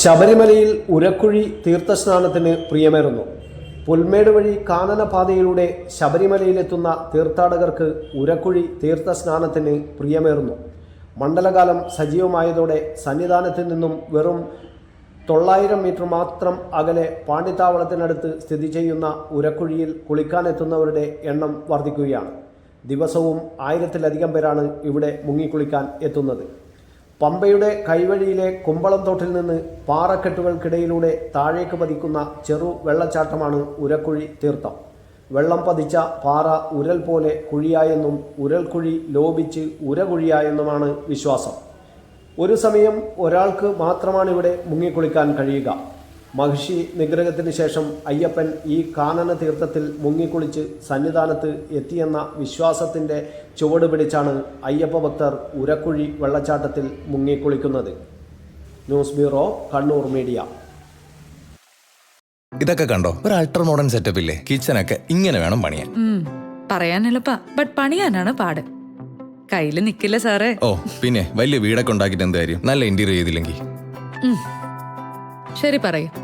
ശബരിമലയിൽ ഉരക്കുഴി തീർത്ഥസ്നാനത്തിന് പ്രിയമേറുന്നു. പുൽമേട് വഴി കാനനപാതയിലൂടെ ശബരിമലയിലെത്തുന്ന തീർത്ഥാടകർക്ക് ഉരക്കുഴി തീർത്ഥസ്നാനത്തിന് പ്രിയമേറുന്നു. മണ്ഡലകാലം സജീവമായതോടെ സന്നിധാനത്തിൽ നിന്നും വെറും തൊള്ളായിരം മീറ്റർ മാത്രം അകലെ പാണ്ഡിത്താവളത്തിനടുത്ത് സ്ഥിതി ചെയ്യുന്ന ഉരക്കുഴിയിൽ കുളിക്കാനെത്തുന്നവരുടെ എണ്ണം വർദ്ധിക്കുകയാണ്. ദിവസവും ആയിരത്തിലധികം പേരാണ് ഇവിടെ മുങ്ങിക്കുളിക്കാൻ എത്തുന്നത്. പമ്പയുടെ കൈവഴിയിലെ കുമ്പളം തോട്ടിൽ നിന്ന് പാറക്കെട്ടുകൾക്കിടയിലൂടെ താഴേക്ക് പതിക്കുന്ന ചെറു വെള്ളച്ചാട്ടമാണ് ഉരക്കുഴി തീർത്ഥം. വെള്ളം പതിച്ച പാറ ഉരൽ പോലെ കുഴിയായെന്നും ഉരൽക്കുഴി ലോപിച്ച് ഉരകുഴിയായെന്നുമാണ് വിശ്വാസം. ഒരു സമയം ഒരാൾക്ക് മാത്രമാണ് ഇവിടെ മുങ്ങിക്കുളിക്കാൻ കഴിയുക. മഹിഷി നിഗ്രഹത്തിന് ശേഷം അയ്യപ്പൻ ഈ കാനന തീർത്ഥത്തിൽ മുങ്ങിക്കുളിച്ച് സന്നിധാനത്ത് എത്തിയെന്ന വിശ്വാസത്തിന്റെ ചുവട് പിടിച്ചാണ് അയ്യപ്പ ഭക്തർ ഉരക്കുഴി വെള്ളച്ചാട്ടത്തിൽ മുങ്ങിക്കുളിക്കുന്നത്. News bureau Kannur media. ഇതൊക്കെ കണ്ടോ? ഒരു അൾട്ടർ മോഡേൺ സെറ്റപ്പ് ഇല്ലേ? കിച്ചനൊക്കെ ഇങ്ങനെ വേണം പണിയാൻ. പറയാൻ എളുപ്പ. ബട്ട് പണിയാനാണ് പാട്. കയ്യിൽ നിക്കില്ല സാറേ. ഓ പിന്നെ വലിയ വീടൊക്കെ ഉണ്ടാക്കിട്ട് എന്ത് കാര്യം? നല്ല ഇന്റീരിയർ ചെയ്തില്ലെങ്കിൽ. ശരി പറയൂ.